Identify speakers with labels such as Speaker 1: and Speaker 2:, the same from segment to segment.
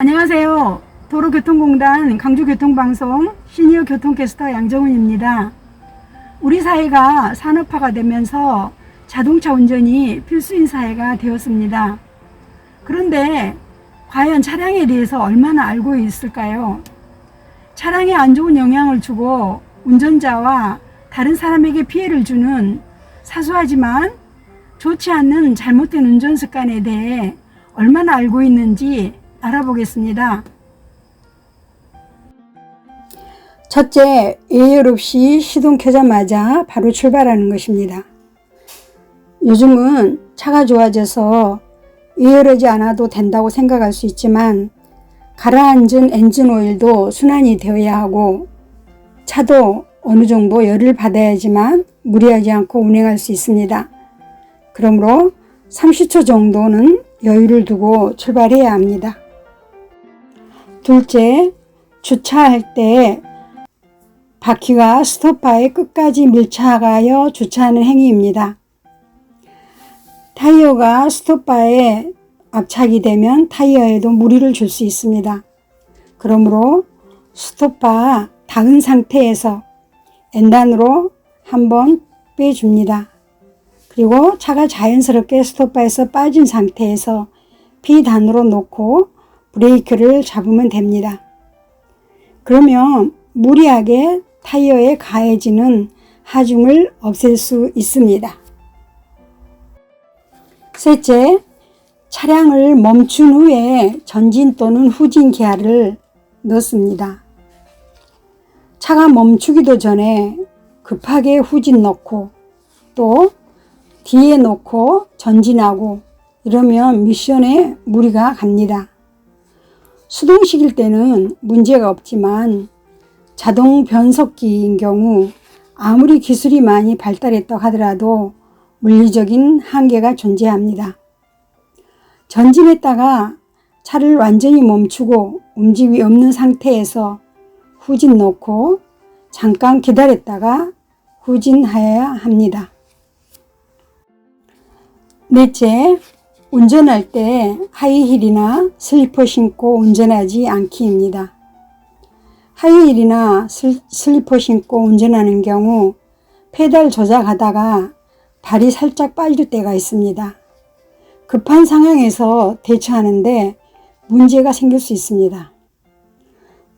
Speaker 1: 안녕하세요. 도로교통공단 강주교통방송 시니어 교통캐스터 양정훈입니다. 우리 사회가 산업화가 되면서 자동차 운전이 필수인 사회가 되었습니다. 그런데 과연 차량에 대해서 얼마나 알고 있을까요? 차량에 안 좋은 영향을 주고 운전자와 다른 사람에게 피해를 주는 사소하지만 좋지 않는 잘못된 운전 습관에 대해 얼마나 알고 있는지 알아보겠습니다. 첫째, 예열 없이 시동 켜자마자 바로 출발하는 것입니다. 요즘은 차가 좋아져서 예열하지 않아도 된다고 생각할 수 있지만 가라앉은 엔진 오일도 순환이 되어야 하고 차도 어느 정도 열을 받아야지만 무리하지 않고 운행할 수 있습니다. 그러므로 30초 정도는 여유를 두고 출발해야 합니다. 둘째, 주차할 때 바퀴가 스토파에 끝까지 밀착하여 주차하는 행위입니다. 타이어가 스토파에 압착이 되면 타이어에도 무리를 줄 수 있습니다. 그러므로 스토파 닿은 상태에서 엔단으로 한번 빼줍니다. 그리고 차가 자연스럽게 스토파에서 빠진 상태에서 P단으로 놓고 브레이크를 잡으면 됩니다. 그러면 무리하게 타이어에 가해지는 하중을 없앨 수 있습니다. 셋째, 차량을 멈춘 후에 전진 또는 후진 기아를 넣습니다. 차가 멈추기도 전에 급하게 후진 넣고 또 뒤에 놓고 전진하고 이러면 미션에 무리가 갑니다. 수동식일 때는 문제가 없지만 자동 변속기인 경우 아무리 기술이 많이 발달했다고 하더라도 물리적인 한계가 존재합니다. 전진했다가 차를 완전히 멈추고 움직임이 없는 상태에서 후진 놓고 잠깐 기다렸다가 후진하여야 합니다. 넷째, 운전할 때 하이힐이나 슬리퍼 신고 운전하지 않기입니다. 하이힐이나 슬리퍼 신고 운전하는 경우 페달 조작하다가 발이 살짝 빠질 때가 있습니다. 급한 상황에서 대처하는데 문제가 생길 수 있습니다.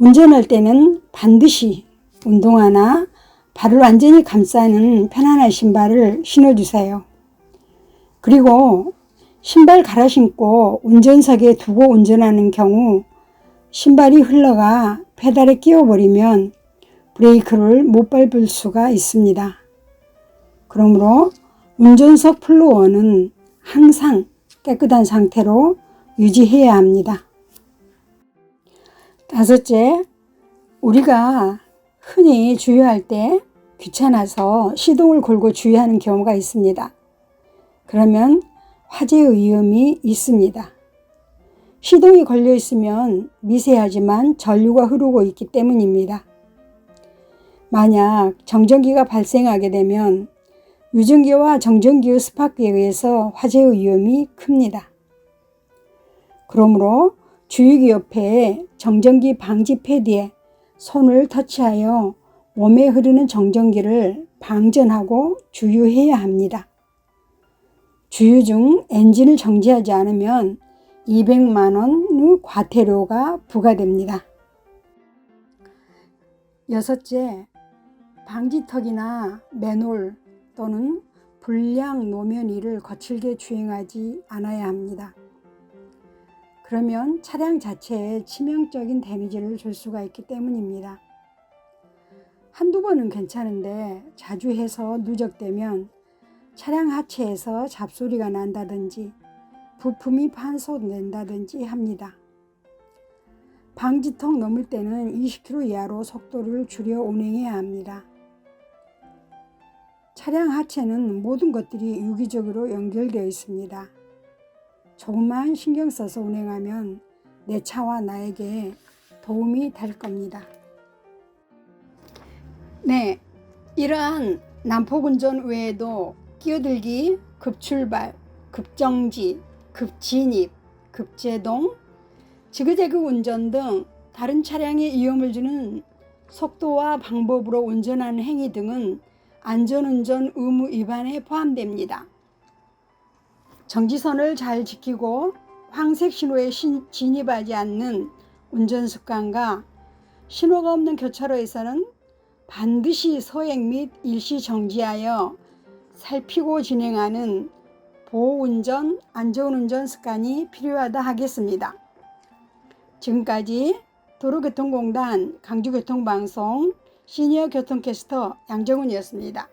Speaker 1: 운전할 때는 반드시 운동화나 발을 완전히 감싸는 편안한 신발을 신어주세요. 그리고 신발 갈아 신고 운전석에 두고 운전하는 경우 신발이 흘러가 페달에 끼워버리면 브레이크를 못 밟을 수가 있습니다. 그러므로 운전석 플로어는 항상 깨끗한 상태로 유지해야 합니다. 다섯째, 우리가 흔히 주유할 때 귀찮아서 시동을 걸고 주유하는 경우가 있습니다. 그러면 화재의 위험이 있습니다. 시동이 걸려 있으면 미세하지만 전류가 흐르고 있기 때문입니다. 만약 정전기가 발생하게 되면 유전기와 정전기의 스파크에 의해서 화재의 위험이 큽니다. 그러므로 주유기 옆에 정전기 방지 패드에 손을 터치하여 몸에 흐르는 정전기를 방전하고 주유해야 합니다. 주유 중 엔진을 정지하지 않으면 200만 원의 과태료가 부과됩니다. 여섯째, 방지턱이나 맨홀 또는 불량 노면 위를 거칠게 주행하지 않아야 합니다. 그러면 차량 자체에 치명적인 데미지를 줄 수가 있기 때문입니다. 한두 번은 괜찮은데 자주 해서 누적되면 차량 하체에서 잡소리가 난다든지 부품이 판소된다든지 합니다. 방지턱 넘을 때는 20km 이하로 속도를 줄여 운행해야 합니다. 차량 하체는 모든 것들이 유기적으로 연결되어 있습니다. 조금만 신경 써서 운행하면 내 차와 나에게 도움이 될 겁니다. 네, 이러한 난폭 운전 외에도 끼어들기, 급출발, 급정지, 급진입, 급제동, 지그재그 운전 등 다른 차량에 위험을 주는 속도와 방법으로 운전하는 행위 등은 안전운전 의무 위반에 포함됩니다. 정지선을 잘 지키고 황색 신호에 신- 진입하지 않는 운전 습관과 신호가 없는 교차로에서는 반드시 소액 및 일시 정지하여 살피고 진행하는 보호운전, 안전운전 습관이 필요하다 하겠습니다. 지금까지 도로교통공단 강주교통방송 시니어 교통캐스터 양정훈이었습니다.